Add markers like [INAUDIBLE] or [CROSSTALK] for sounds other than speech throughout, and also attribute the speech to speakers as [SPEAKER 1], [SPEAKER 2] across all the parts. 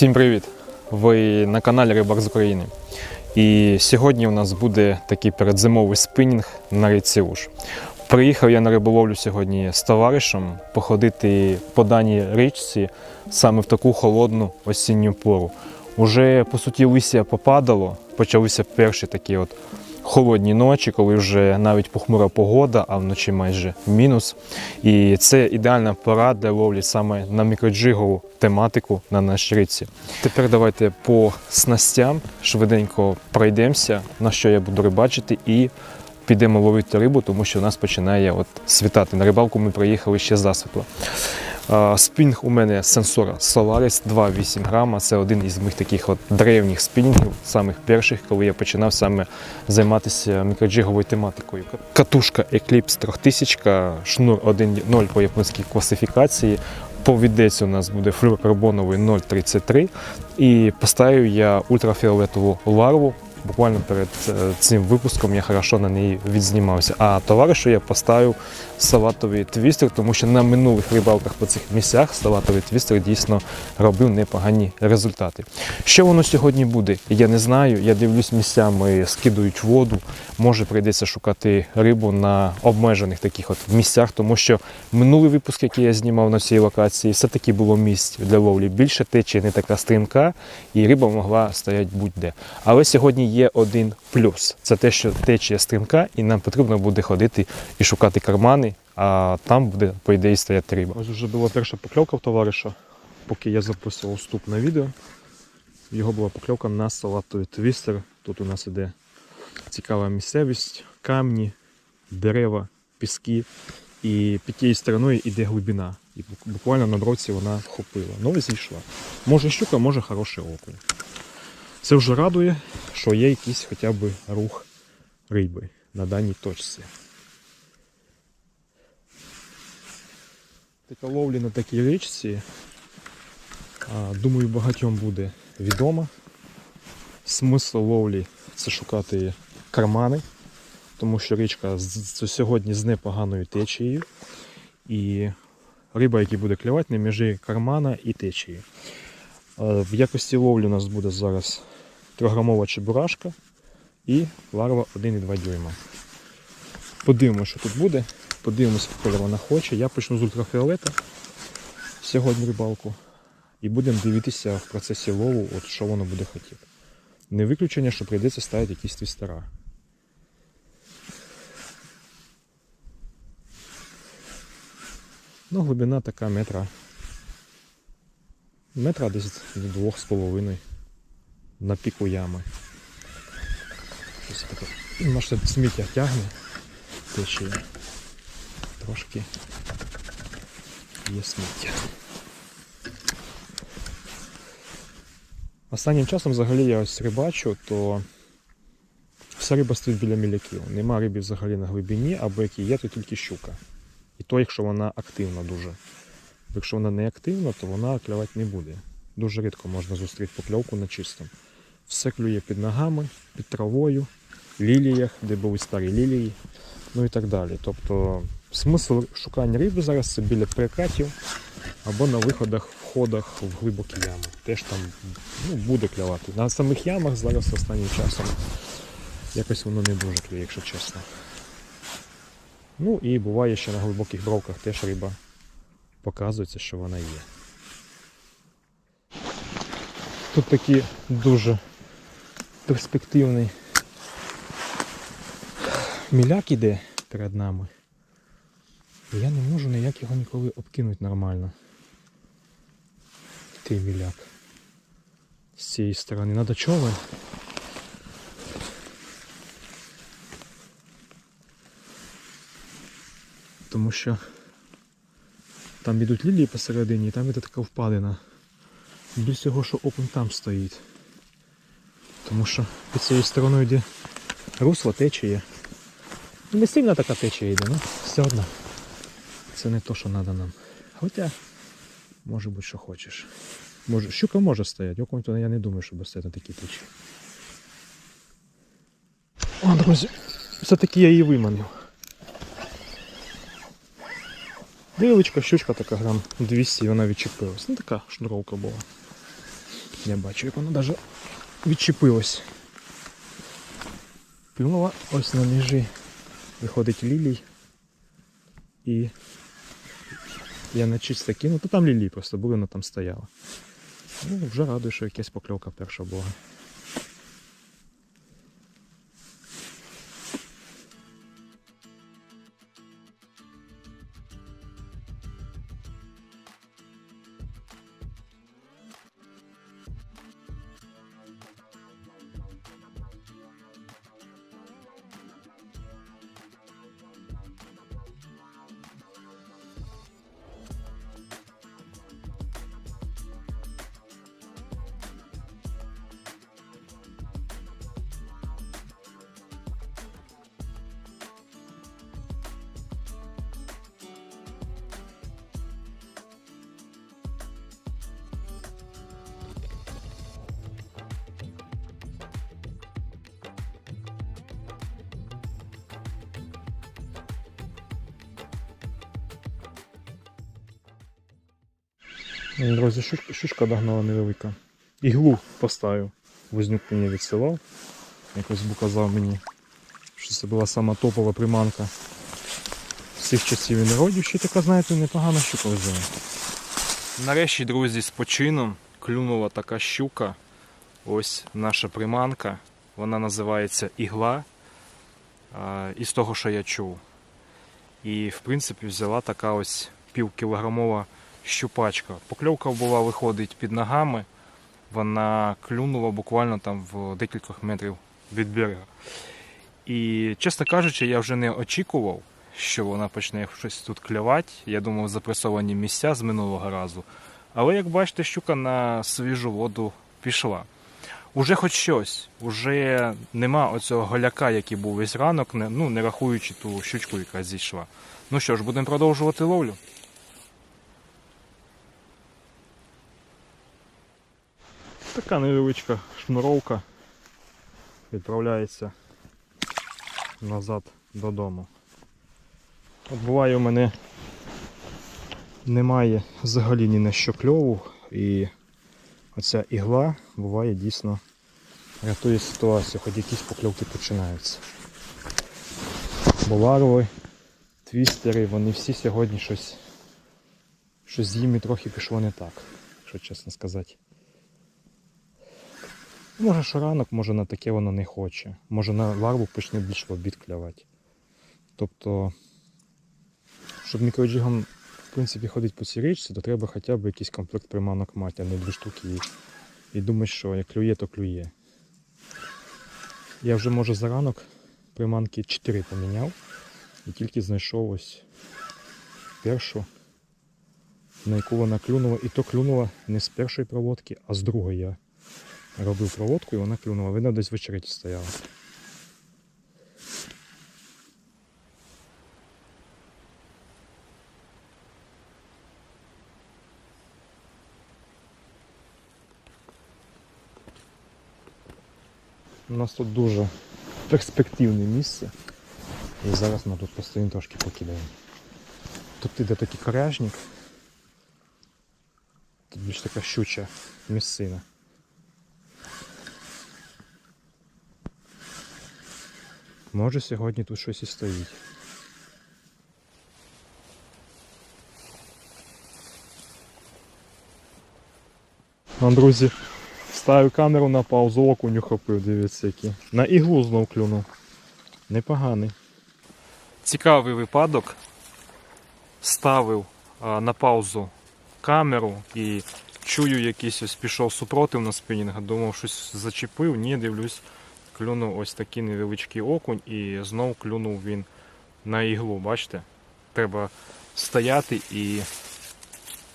[SPEAKER 1] Всім привіт! Ви на каналі Рибак з України. І сьогодні у нас буде такий передзимовий спинінг на річці Уж. Приїхав я на риболовлю сьогодні з товаришем походити по даній річці саме в таку холодну осінню пору. Уже по суті листя попадало, почалися перші такі от холодні ночі, коли вже навіть похмура погода, а вночі майже мінус. І це ідеальна пора для ловлі саме на мікроджигову тематику на нашій річці. Тепер давайте по снастям швиденько пройдемося, на що я буду рибачити, і підемо ловити рибу, тому що у нас починає от світати. На рибалку ми приїхали ще засвітло. Спінг у мене сенсора Solaris 2,8 грама. Це один із моїх таких от древніх спінінгів, самих перших, коли я починав саме займатися мікроджиговою тематикою. Катушка Eclipse 3000, шнур 1.0 по японській класифікації. Повідець у нас буде флюрокарбоновий 0,33. І поставив я ультрафіолетову ларву. Буквально перед е, цим випуском я хорошо на неї відзнімався. А товаришу я поставив салатовий твістер, тому що на минулих рибалках по цих місцях салатовий твістер дійсно робив непогані результати. Що воно сьогодні буде, я не знаю. Я дивлюсь, місцями скидують воду. Може прийдеться шукати рибу на обмежених таких от місцях, тому що минулий випуск, який я знімав на цій локації, все-таки було місць для ловлі більше, течія не така стрімка, і риба могла стояти будь-де. Але сьогодні є один плюс: це те, що течія стрімка, і нам потрібно буде ходити і шукати кармани, а там буде, по ідеї, стояти риба. Ось вже була перша покльовка в товариша, поки я записував вступ на відео. Його була покльовка на салатовий твістер. Тут у нас іде цікава місцевість, камні, дерева, піски. І під тією стороною йде глибина. І буквально на броці вона вхопила. Ну і зійшла. Може щука, може хороший окунь. Це вже радує, що є якийсь хоча б рух риби на даній точці. Така ловлі на такій річці, думаю, багатьом буде відома. Смисл ловлі це шукати кармани, тому що річка сьогодні з непоганою течією. І риба, яка буде клювати на межі кармана і течії. Е, В якості ловлі у нас буде зараз 3-грамова чебурашка і ларва 1,2 дюйма. Подивимося, що тут буде. Подивимося, коли вона хоче. Я почну з ультрафіолета сьогодні рибалку. І будемо дивитися в процесі лову, от що воно буде хотіти. Не виключення, що прийдеться ставити якісь твістера. Ну, глибина така метра. Метра десь до двох з половиною на піку ями. Щось таке. Наше сміття тягне. Течіє. Трошки є сміття. Останнім часом взагалі я ось рибачу, то вся риба стоїть біля міляків. Нема риби взагалі на глибині, або які є, то тільки щука. І то, якщо вона активна дуже. Якщо вона не активна, то вона клювати не буде. Дуже рідко можна зустріти покльовку на чистому. Все клює під ногами, під травою, ліліях, де були старі лілії, ну і так далі. Тобто смисл шукання риби зараз це біля перекатів або на виходах, входах в глибокі ями. Теж там ну, буде клювати. На самих ямах зараз останнім часом якось воно не дуже клює, якщо чесно. Ну і буває, що на глибоких бровках теж риба показується, що вона є. Тут такий дуже перспективний міляк іде перед нами. Я не можу ніяк його ніколи обкинути нормально. Ти міляк. З цієї сторони. Надо човен. Тому що там ідуть лілії посередині, і там іде така впадина. Більш всього, що окунь там стоїть. Тому що під цією стороною йде русло течія. Ну, Не сильна така течія йде, ну все одно. це не то, що треба нам. Хоча, може бути, що хочеш. Може, щука може стояти, окунь, то я не думаю, що буде стояти на такій течі. О, друзі, все-таки я її виманив. Невеличка щучка така грам 200, і вона відчепилась. Ну така шнуровка була. Я бачу, як вона навіть відчепилась. Плюнула ось на межі. Виходить лілій. І я на чисто кину, то там лілії просто були, вона там стояла. Ну, вже радую, що якась покльовка перша була. Друзі, щучка, догнала невелика. Іглу поставив. Вознюк мені відсилав. Якось був казав мені, що це була сама топова приманка всіх часів і народів. Ще така, знаєте, непогана щука взяла. Нарешті, друзі, з почином клюнула така щука. Ось наша приманка. Вона називається ігла. Із того, що я чув. І в принципі взяла така ось півкілограмова щупачка. Покльовка була виходить під ногами. Вона клюнула буквально там в декількох метрів від берега. І, чесно кажучи, я вже не очікував, що вона почне щось тут клювати. Я думав, запресовані місця з минулого разу. Але як бачите, щука на свіжу воду пішла. Уже хоч щось, уже нема оцього голяка, який був весь ранок, не, ну, не рахуючи ту щучку, яка зійшла. Ну що ж, будемо продовжувати ловлю. Така невеличка шнуровка відправляється назад додому. От буває у мене немає взагалі ні на що кльову і оця ігла буває дійсно рятує ситуацію, хоч якісь покльовки починаються. Боларови, твістери, вони всі сьогодні щось, щось з ними трохи пішло не так, якщо чесно сказати. Може, що ранок, може на таке воно не хоче. Може на ларву почне більш в обід клювати. Тобто, щоб мікроджигом в принципі ходити по цій річці, то треба хоча б якийсь комплект приманок мати, а не дві штуки і, і думати, що як клює, то клює. Я вже може за ранок приманки 4 поміняв і тільки знайшов ось першу, на яку вона клюнула. І то клюнула не з першої проводки, а з другої робив проводку і вона клюнула. Видно, десь в очереті стояла. У нас тут дуже перспективне місце. І зараз ми тут постоїмо трошки покидаємо. Тут іде такий коряжник. Тут більш така щуча місцина. Може сьогодні тут щось і стоїть. Ну, друзі, ставив камеру на паузу, окунь ухопив, дивіться який. На іглу знов клюнув. Непоганий. Цікавий випадок. Ставив а, на паузу камеру і чую якийсь ось пішов супротив на спінінга, думав, щось зачепив, ні, дивлюсь, клюнув ось такий невеличкий окунь і знов клюнув він на іглу. Бачите? Треба стояти і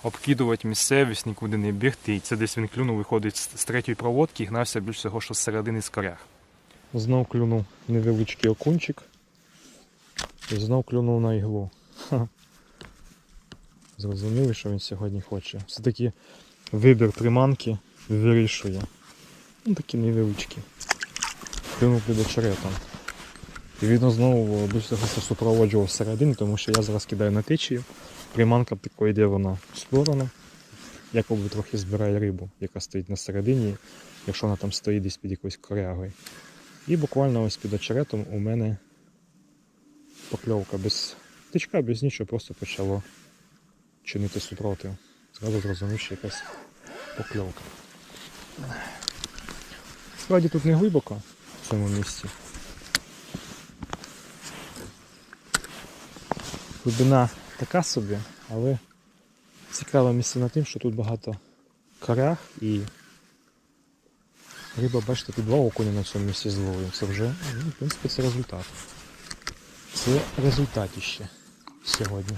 [SPEAKER 1] обкидувати місцевість, нікуди не бігти. І це десь він клюнув, виходить з третьої проводки і гнався більш всього, що з середини з корях. Знов клюнув невеличкий окунчик. І знов клюнув на іглу. Ха. Зрозуміли, що він сьогодні хоче. Все-таки вибір приманки вирішує. Ну, такі невеличкі. Клюнув під очеретом. І він знову більш супроводжував всередині, тому що я зараз кидаю на течію. Приманка йде вона в сторону. Якоби трохи збирає рибу, яка стоїть на середині, якщо вона там стоїть десь під якоюсь корягою. І буквально ось під очеретом у мене покльовка без тичка, без нічого, просто почало чинити супротив. Зразу зрозумів, що якась покльовка. Справді тут не глибоко цьому місці. Глибина така собі, але цікава місцина тим, що тут багато корях і риба, бачите, тут два окуня на цьому місці зловив. Це вже, ну, в принципі, це результат. Це результатіще сьогодні.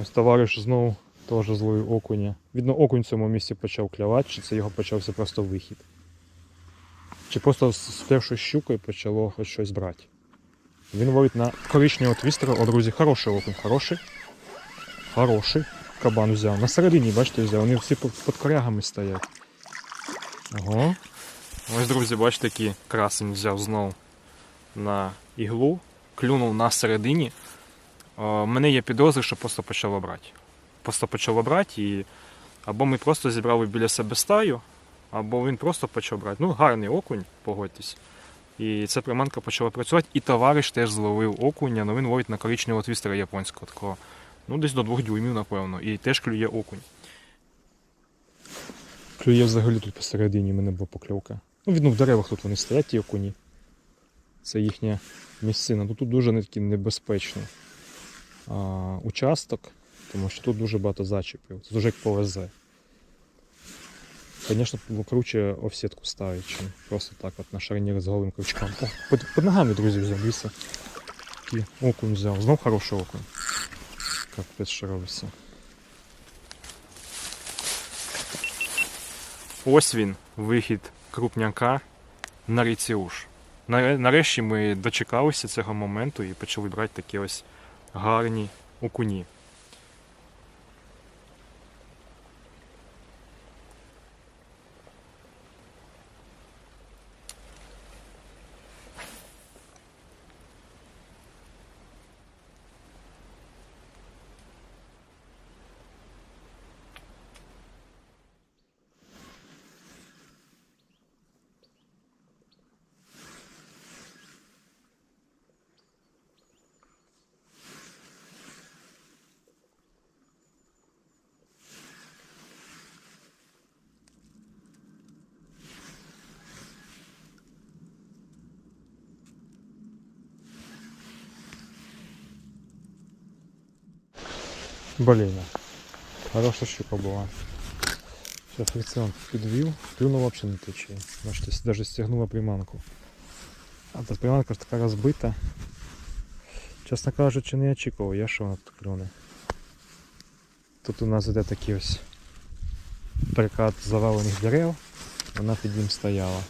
[SPEAKER 1] Ось товариш знову теж зловив окуня. Видно, окунь в цьому місці почав клявати, чи це його почався просто вихід. Чи просто з з першою щукою почало хоч щось брати. Він ловить на коричневого твістера. О, друзі, хороший окунь, хороший. Хороший. Кабан взяв. На середині, бачите, взяв. Вони всі під корягами стоять. Ого. Ось, друзі, бачите, який красень взяв знову на іглу. Клюнув на середині. У мене є підозри, що просто почало брати. Просто почало брати і або ми просто зібрали біля себе стаю, або він просто почав брати. Ну, гарний окунь, погодьтесь. І ця приманка почала працювати, і товариш теж зловив окуня, але він ловить на коричневого твістера японського такого. Ну, десь до двох дюймів, напевно, і теж клює окунь. Клює взагалі тут посередині, мене була покльовка. Ну, видно, в деревах тут вони стоять, ті окуні. Це їхня місцина. Ну, тут дуже не такий небезпечний а, участок, тому що тут дуже багато зачіпів. Це дуже як повезе. Було круче офсетку ставити, чим просто так от на шарнір з голим крючком. О, під, під ногами, друзі, взяв. Такий окунь взяв. Знов хороший окунь. Капець що робиться. Ось він, вихід крупняка на ріці Уж. Нарешті ми дочекалися цього моменту і почали брати такі ось гарні окуні. Блін, хороша щука була. Сейчас фрикціон підвів, клюнув взагалі не тече. Бачите, навіть стягнула приманку. А та приманка ж така розбита. Чесно кажучи, не очікував, я що вона тут клюне. Тут у нас іде такий ось перекат завалених дерев, вона під ним стояла.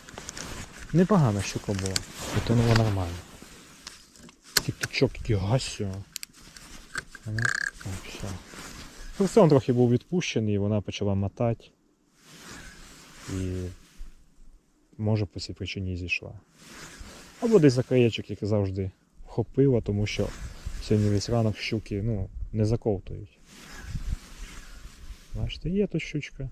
[SPEAKER 1] Непогана щука була, потонула нормально. Такий гасю. Вона... Так, все. Фрикціон трохи був відпущений, вона почала мотати. І може по цій причині зійшла. Або десь за краєчок, як завжди, вхопила, тому що сьогодні весь ранок щуки ну, не заковтують. Бачите, є тут щучка.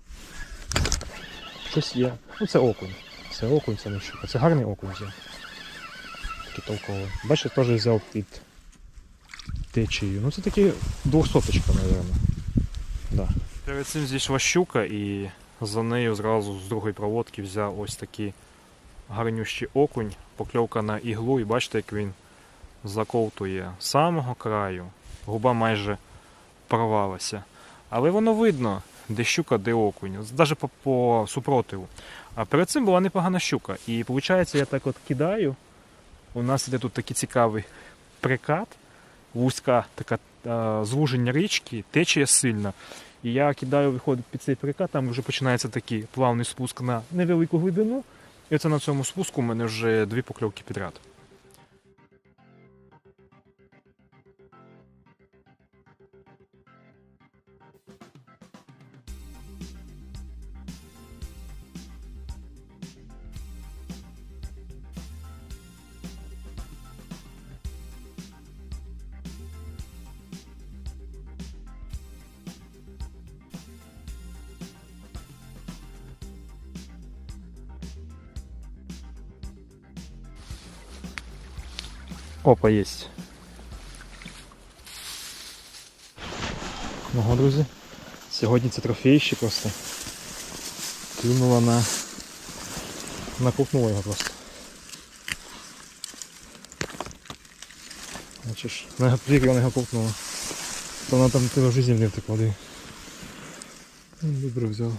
[SPEAKER 1] Щось є. Ну це окунь. Це окунь, це не щука. Це гарний окунь. Такий толковий. Бачите, теж взяв під течією. Ну це таки двохсоточка, мабуть. Да. Перед цим зійшла щука і за нею зразу з другої проводки взяв ось такий гарнющий окунь, покльовка на іглу, і бачите, як він заковтує з самого краю. Губа майже порвалася. Але воно видно, де щука, де окунь. Навіть по, по супротиву. А перед цим була непогана щука. І виходить, я так от кидаю. У нас іде тут такий цікавий прикат, вузька така е, звуження річки, течія сильна. І я кидаю, виходить під цей прикат, там вже починається такий плавний спуск на невелику глибину. І це на цьому спуску у мене вже дві покльовки підряд. Опа, есть. Ого, друзі. Сьогодні це трофейще просто. Клюнула на. Накупнула його просто. Бачиш, на плік вона його купнула. То вона там в житті не втекла. Ну, Добре взяла.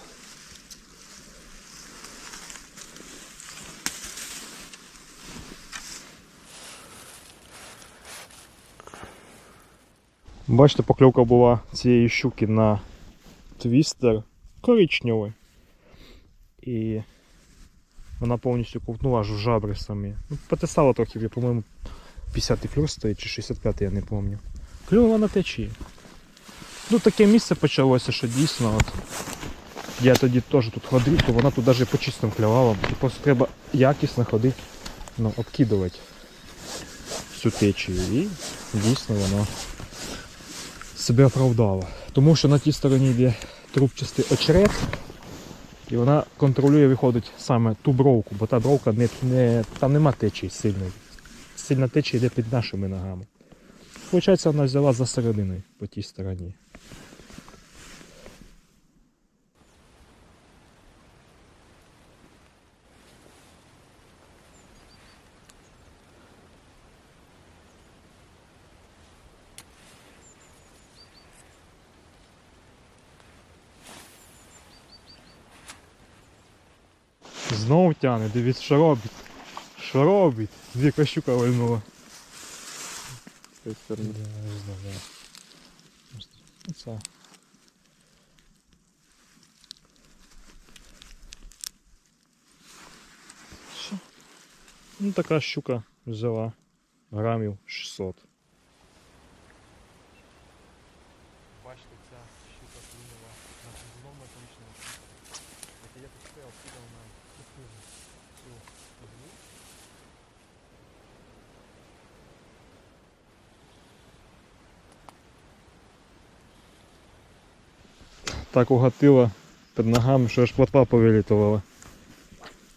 [SPEAKER 1] Бачите, покльовка була цієї щуки на твістер коричневий. І вона повністю ковтнула аж в жабри самі. Ну, потисала трохи, я, по-моєму, 50-й флюр стоїть чи 65-й, я не пам'ятаю. Клюнула на течії. Ну таке місце почалося, що дійсно от. Я тоді теж тут ходив, то вона тут навіть по чистому клювала. бо Просто треба якісно ходити, ну, обкидувати всю течію. І дійсно воно себе оправдала. Тому що на тій стороні йде трубчастий очерет, і вона контролює, виходить саме ту бровку, бо та бровка не, не, там нема течії сильної. Сильна течія йде під нашими ногами. Получається, вона взяла за серединою по тій стороні. Знову тяне, дивіться, що робить. Що робить? Дві кощука вильнула.
[SPEAKER 2] З цієї сторони.
[SPEAKER 1] Що? Ну така щука взяла грамів 600. Бачите, ця щука клюнула на підзлом металічному. Це я поставив кидав на цю цю углу. Так угатила під ногами, що аж плотва повилітувала.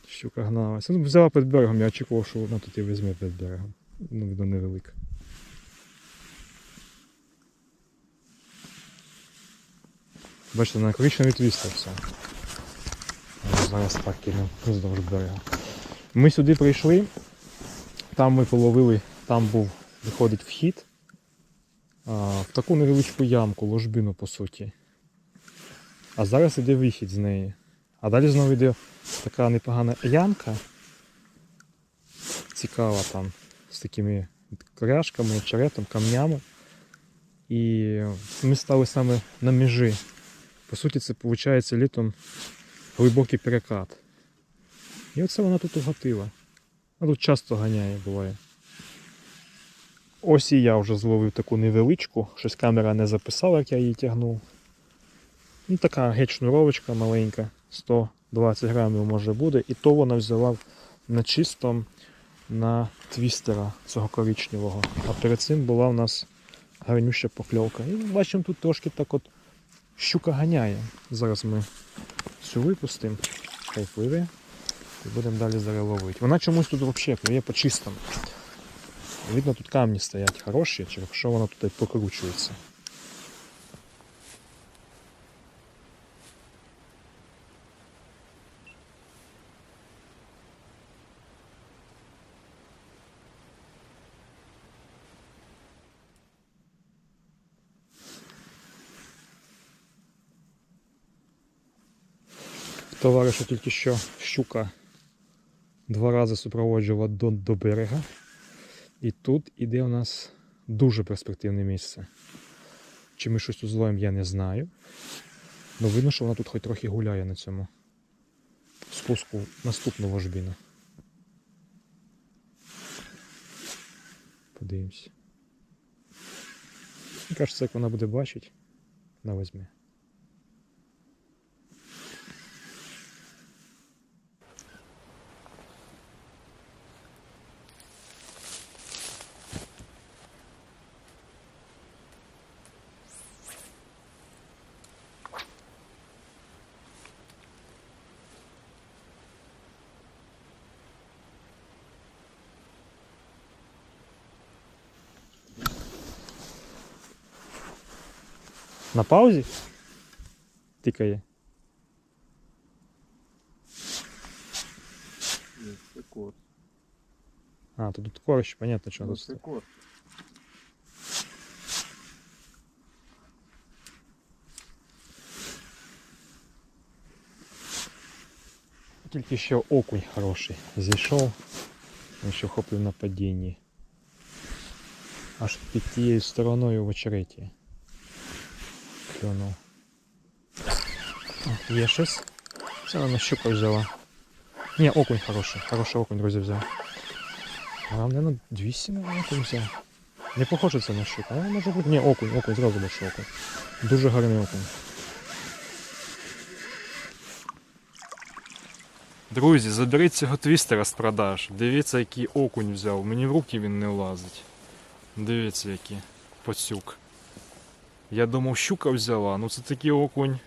[SPEAKER 1] Щука гналася. Ну, взяла під берегом, я очікував, що вона тут і візьме під берегом. Ну, видно, невелика. Бачите, на коричневий твістер все. Зараз так кинемо вздовж берега. Ми сюди прийшли, там ми половили, там був, виходить вхід а, в таку невеличку ямку, ложбину по суті. А зараз іде вихід з неї. А далі знову йде така непогана ямка. Цікава там з такими коряшками, очеретом, камнями. І ми стали саме на межі. По суті, це виходить літом глибокий перекат. І оце вона тут угатила. А тут часто ганяє, буває. Ось і я вже зловив таку невеличку, щось камера не записала, як я її тягнув. Ну, така геть шнуровочка маленька, 120 грамів може буде, і то вона взяла на чистом на твістера цього коричневого. А перед цим була у нас гарнюща покльовка. І бачимо, тут трошки так от щука ганяє. Зараз ми цю випустимо, хай пливе, і будемо далі зараз ловити. Вона чомусь тут взагалі плює по чистому. Видно, тут камні стоять хороші, чи що вона тут покручується. Товариша тільки що щука два рази супроводжувала до, до берега. І тут іде у нас дуже перспективне місце. Чи ми щось тут зловимо, я не знаю. Але видно, що вона тут хоч трохи гуляє на цьому спуску наступного ложбіна. Подивимось. Мені кажеться, як вона буде бачити, вона візьме. На паузі? Тикає.
[SPEAKER 2] Ні, це кот.
[SPEAKER 1] А, то тут корощ, понятно, що
[SPEAKER 2] Ну,
[SPEAKER 1] тут.
[SPEAKER 2] це
[SPEAKER 1] стоїть.
[SPEAKER 2] кот.
[SPEAKER 1] Тільки що окунь хороший. Зійшов, він ще вхопив на падінні. Аж під тією стороною в очереті. Клюнув. О, Є щось? Це вона щука взяла. Ні, окунь хороший. Хороший окунь, друзі, взяв. Головне, ну 200 окунь взяв. Не похоже це на щуку, але може бути. Ні, окунь, окунь, зразу бачу окунь. Дуже гарний окунь. Друзі, заберіть цього твістера з продаж. Дивіться, який окунь взяв. Мені в руки він не влазить. Дивіться, який пацюк. Я думав, щука взяла, ну це такий окунь.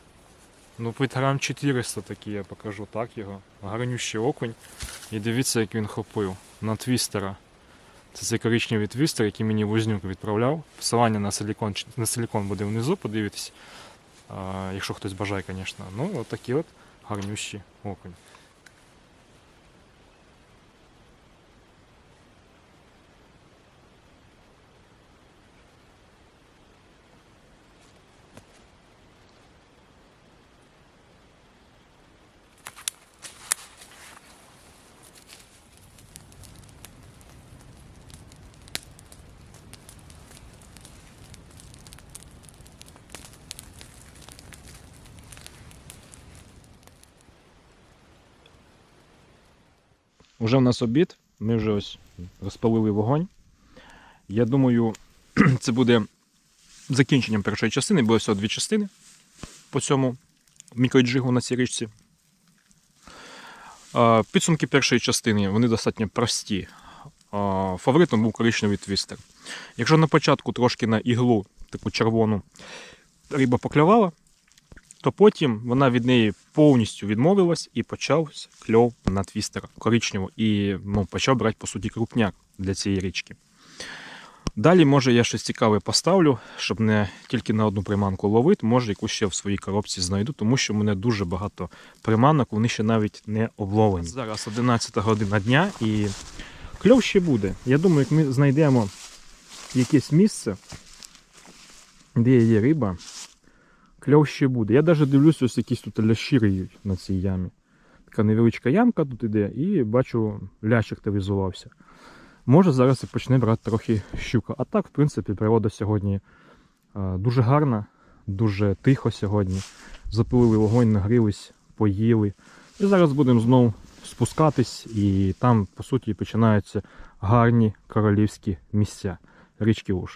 [SPEAKER 1] Ну, грам 400 такий, я покажу так його. Гарнющий окунь. І дивіться, як він хопив на твістера. Це цей коричневий твістер, який мені Вознюк відправляв. Посилання на силікон, на силікон буде внизу, подивитись. Якщо хтось бажає, звісно. Ну, от такий от гарнющий окунь. Уже в нас обід, ми вже ось розпалили вогонь. Я думаю, [CLEARS THROAT] це буде закінченням першої частини, буде всього дві частини по цьому мікроджигу на цій річці. Підсумки першої частини вони достатньо прості. Фаворитом був коричневий твістер. Якщо на початку трошки на іглу, таку червону, риба поклювала, то потім вона від неї повністю відмовилась і почався кльов на твістера коричневу і ну, почав брати, по суті, крупняк для цієї річки. Далі, може, я щось цікаве поставлю, щоб не тільки на одну приманку ловити, може, якусь ще в своїй коробці знайду, тому що в мене дуже багато приманок, вони ще навіть не обловлені. Зараз 11 година дня і кльов ще буде. Я думаю, як ми знайдемо якесь місце, де є риба, кльов ще буде. Я навіть дивлюся, ось якісь тут лящі риють на цій ямі. Така невеличка ямка тут іде, і бачу, лящ активізувався. Може зараз і почне брати трохи щука. А так, в принципі, природа сьогодні е, дуже гарна, дуже тихо сьогодні. Запилили вогонь, нагрілись, поїли. І зараз будемо знову спускатись, і там, по суті, починаються гарні королівські місця річки Уж.